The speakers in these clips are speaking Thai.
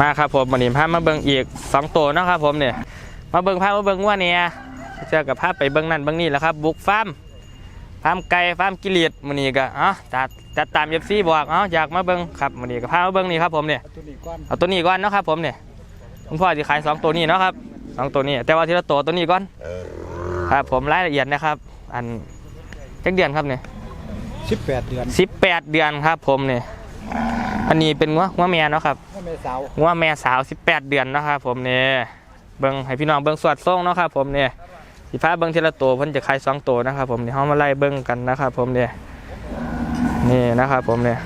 มาครับผมวันนี้พามาเบิ่งอีกสองตัวเนาะครับผมเนี่ยมาเบิ่งพามาเบิ่งว่าเนี่ยเจอกับพาไปเบิ่งนั่นเบิ่งนี่แหล้วครับ บุกฟาร์มฟาร์มไก่ฟาร์มกิเลสมื้อนี้ก็เอ้าจัดจัดตาม FC บอกเอ้าอยากมาเบิ่งครับมื้อนี้ก็พามาเบิ่งนี่ครับผมเนี่ยตัวนี้ก่อนเอาตัวนี้ก่อนเนาะครับผมเนี่ยคุณพ่อจะขายสองตัวนี้เนาะครับสองตัวนี้ แต่ว่าทีละตัวตัวนี้ก่อนครับผมรายละเอียดนะครับ อันจักเดือนครับเนี่ยสิบแปดเดือนสิบแปดเดือนครับผมเนี่ย อันนี้เป็นงัวงัวแม่เนาะครับพ่อแม่สาวงัวแม่สาวสิบแปดเดือนเนาะครับผมเนี่ยเบิ้งให้พี่น้องเบิ้งสวดส่งเนาะครับผมเนี่ยสิพาเบิ้งทีละตัวเพิ่นจะขายสองตัวนะครับผมเนี่ยเฮามาไล่เบิ้งกันนะครับผมเนี่ยนี่นะครับผมเนี่ย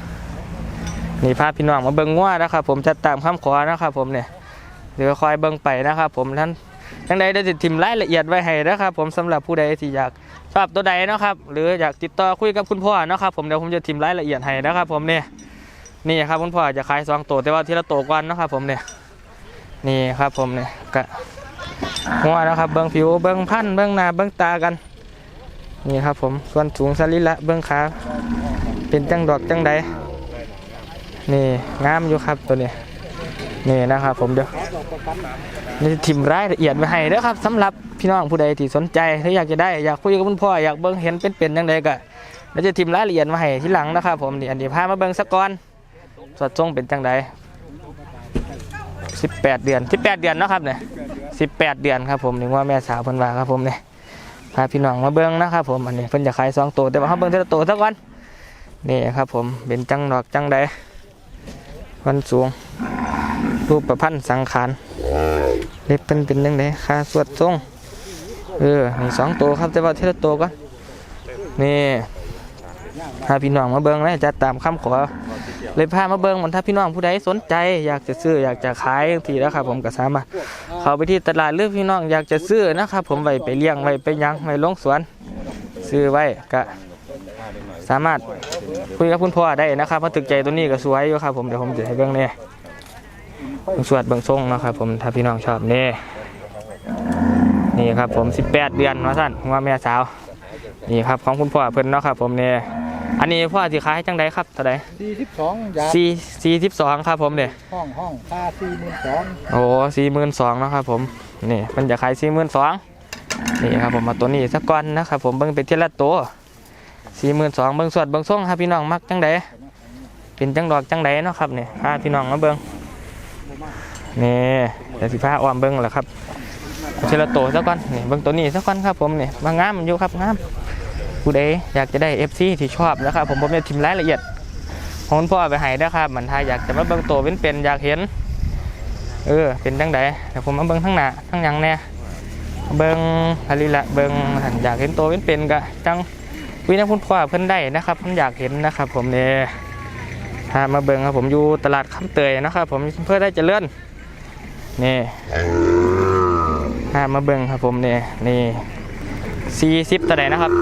นี่พาพี่น้องมาเบิ้งงัวนะครับ ผมจะตามคำขอนะครับผมเนี่ยเดี๋ยวคอยเบิ้งไปนะครับ ผมท่านทั้งใดได้ติดทิมรายละเอียดไว้ให้นะครับผมสำหรับผู้ใดที่อยากชอบตัวใดเนาะครับ หรืออยากติดต่อคุยกับคุณพ่อเนาะครับผมเดี๋ยวผมจะทิมรายละเอียดให้นะครับผมเนี่ย นี่ครับคุณพ่อจะขายสองตัวแต่ว่าทีละตัวก่อนนะครับผมเนี่ยนี่ครับผมเนี่ยกะหัวนะครับเบิ้งผิวเบิ้งพันธ์เบิ้งหน้าเบิ้งตากันนี่ครับผมส่วนสูงสรีระเบิ้งขาเป็นจังดอกจังใดนี่งามอยู่ครับตัวนี้นี่นะครับผมเดี๋ยวบอกประกันนี่ทิมรายละเอียดไว้ให้เด้อครับสำหรับพี่น้องผู้ใดที่สนใจถ้าอยากจะได้อยากคุยกับคุณพ่ออยากเบิ่งเห็นเป็นๆจังใดก็เราจะทิมรายละเอียดมาให้ที่หลังนะครับผมนี่อันนี้พามาเบิ่งสักก่อน สวดทรงเป็นจังใด18เดือน18เดือนเนาะครับเนี่ย18เดือนครับผมนี่ว่าแม่สาวเพิ่นว่าครับผมเนี่ยพาพี่น้องมาเบิ่งนะครับผมอันนี้เพิ่นจะขายสองตัวแต่ว่าเฮาเบิ่งทีละตัวสักก่อนนี่ครับผมเป็นจังดอกจังใดวันสูง รูปประพันธ์สังขารเล็บเป็นเป็นยังไงค่าสวดทรงเออนี่สองตัวครับแต่ว่าทีละตัวก่อนนี่ถ้าพี่น้องมาเบิ้งนะจะตามคำขอ เลยพามาเบิ้งมันถ้าพี่น้องผู้ใดสนใจ อยากจะซื้ออยากจะขายทีแล้วครับผมก็สามารถเข้าไปที่ตลาดหรือพี่น้องอยากจะซื้อนะครับผมไว้ไปเลี้ยงไว้ไปยังไว้ลงสวน ซื้อไว้ก็สามารถคุยกับคุณพ่อได้นะครับเพราะตึกใจตัวนี้ก็สวยอยู่ครับผมเดี๋ยวผมจะให้เบิ้งเนี่ยเบิ่งสวดเบิ่งทรงนะครับผมถ้าพี่น้องชอบนี่นี่ครับผม 18 เดือนมาสั่นว่าแม่สาว นี่ครับของคุณพ่อเพิ่นเนาะครับผมเนี่ย อันนี้พ่อสิขายจังไดครับเท่าใดสี่สิบสองยาสี่สี่สิบสองครับผมเนี่ยห้องห้องค่าสี่หมื่นสองโอ้สี่หมื่นสองนาะครับผมนี่มันจะขายสี่หมื่นสองนี่ครับผมมาตัวนี้สักก้อนนะครับผมเบิ่งเป็นเทีละตัวสี่หมื่นสองเบิ่งสวดเบิ่งทรงครับพี่น้องมักจังไดเป็นจังดอกจังไดเนาะครับเนี่ยพาพี่น้องมาเบิ่งนี่เดี๋ยวสิพาอ้อมเบิ้งแหละครับเชลโตสักก่อนนี่เบิ้งตัวนี้สักก่อนครับผมนี่มางามอยู่ครับงาม ผู้ใดอยากจะได้ FC ที่ชอบนะครับผมผมจะทิมรายละเอียดของคุณพ่อไปให้นะครับมันถ้าอยากจะมาเบิ้งตัวเป็นเป็นอยากเห็น เออเป็นจังใดเดี๋ยวผมมาเบิ้งทั้งหน้าทั้งยังแน่เบิ้งอะไรละเบิ้งหันอยากเห็นตัวเป็นเป็นก็จังวินาคุณพ่อเพิ่นได้นะครับเพิ่นอยากเห็นนะครับ ผมเนี่ยพามาเบิ้งครับผมอยู่ตลาดคำเตยนะครับ ผมเพื่อได้เจริญนี่พามาเบิ่งครับผมเนี่ยนี่ สี่สิบตัวไหนนะครับ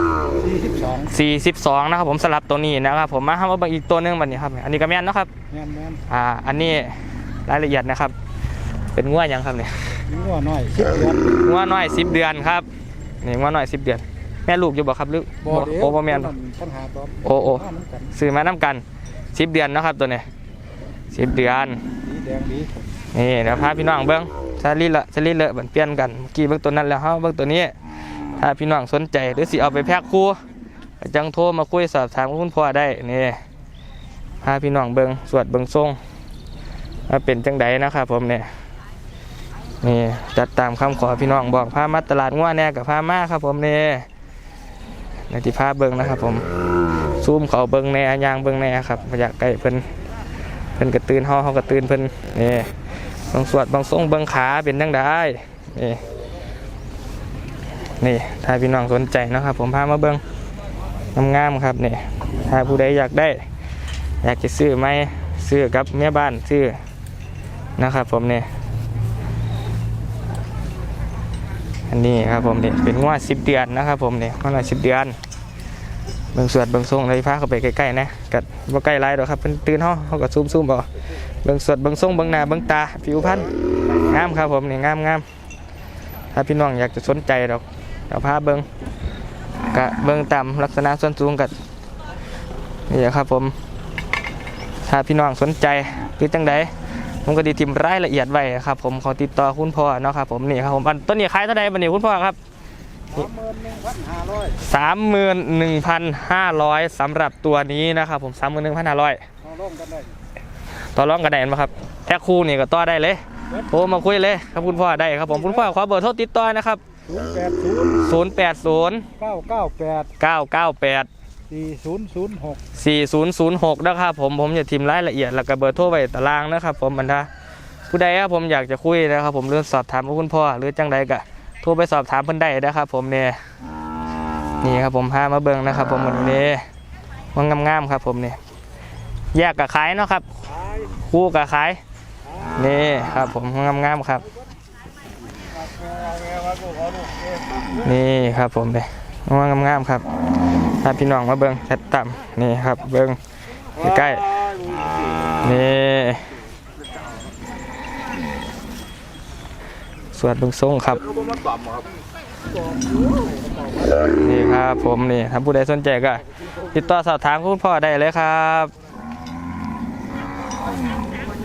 สี่สิบสองสี่สิบสองนะครับผมสลับตัวนี้นะครับผมมาทำมาเบิ่งอีกตัวหนึงบัดนี้ครับ อันนี้ก็แม่นเนาะครับแม่นแม่นอ่าอันนี้รายละเอียดนะครับ เป็นงัวหยังครับเนี่ยงัวน้อยสิบเดือนงัวน้อยสิบเดือนครับนี่งัวน้อยสิบเดือน แม่ลูกอยู่บ่ครับหรือบ่เดียวโอ้บ่แม่นบ่ปัญหาตอนโอ้โอ้ข้าวมันกันซื้อมาน้ำกันสิบเดือนเนาะครับตัวเนี้สิบเดือนสีแดงดีนี่เดี๋ยวพาพี่น้องเบิ้งซาลีละซาลีเลอะเหมือนเปลี่ยนกันเมื่อกี้เบิ้งตัวนั้นแล้วเฮาเบิ้งตัวนี้ ถ้าพี่น้องสนใจหรือสิเอาไปแพ็คคู่จังโทรมาคุยสอบถามคุณพ่อได้นี่พาพี่น้องเบิงสวดเบิงทรงว่าเป็นจังใดนะครับผมเนี่ยนี่จัดตามคำขอพี่น้องบอกพามาตลาดง่วแน่กับพามาครับผมเนี่ในที่พาเบิงนะครับ ผมซูมเขาเบิงแน่ยางเบิงแน่ครับบ่อยากใกล้เพิ่นเพิ่นกระตือนเฮาเฮากระตือนเพิ่นนี่บางสวดบางทรงบางขาเป็นจังได้นี่ นี่ถ้าพี่น้องสนใจนะครับ ผมพามาเบิ้งงามๆครับนี่ถ้าผู้ใดอยากได้ อยากจะซื้อไหมซื้อกับแม่บ้านซื้อนะครับ ผมเนี่ยอันนี้ครับผมเนี่ยเป็นงวดสิบเดือนนะครับ ผมเนี่ยงวดสิบเดือนเบิ่งสวดเบิ่งทรงเลยพาเข้าไปใกล้ๆนะกัดว่าใกล้ไรดอกครับเป็นตื่นห้องเขาก็ซูมซูมๆเอาเบิ่งสดเบิ่งทรงเบิ่งหน้าเบิ่งตาผิวพรรณงามครับผมนี่งามงามถ้าพี่น้องอยากจะสนใจดอก เดี๋ยวพาเบิ่งกะเบิ่งต่ำลักษณะส่วนสูงกันี่แหละครับผม ถ้าพี่น้องสนใจหรือจังใดผมก็ดีทิมรายละเอียดไว้ครับ ผมขอติดต่อคุณพ่อเนาะครับผมนี่ครับผมอันต้นนี้ขายเท่าไหร่บันนี้คุณพ่อครับสามหมื่นหนึ่งพันห้าร้อยสามหมื่นหนึ่งพันห้าร้อยสำหรับตัวนี้นะครับผมสามหมื่นหนึ่งพันห้าร้อยเอาลงกันเลยต่อรองกันได้ไหมครับแท็กคู่นี่ก็ต่อได้เลยโทรมาคุยเลยครับคุณพ่อได้ครับผมคุณพ่อขอเบอร์โทรติดต่อนะครับ ศูนย์แปดศูนย์0 8 0เก้าเก้าแปด9 9 8สี่ศูนย์ศูนย์หก4006นะครับผมผมจะทิมรายละเอียดแล้วก็เบอร์โทรไว้ตารางนะครับผมบรรดาผู้ใดครับผมอยากจะคุยนะครับผมเรื่องสอบถามกับคุณพ่อหรือจังใดก็โทรไปสอบถามเพิ่นได้นะครับผมเนี่ยนี่ครับผมพามาเบิ่งนะครับ ผมวันนี้มันงามๆครับผมเนี่ยแยกกับขายเนาะครับขายคู่กับขายนี่ครับผมงามๆครับ นี่ครับผมเนี่ยงามๆครับถ้าพี่น้องมาเบิ่งชัดต่ำนี่ครับ เบิ่งใกล้ๆนี่สวดเบึงทรงครับนี่ครับผมนี่ถ้าผู้ใดสนใจก็ติดต่อสอบถามคุณพ่อได้เลยครับ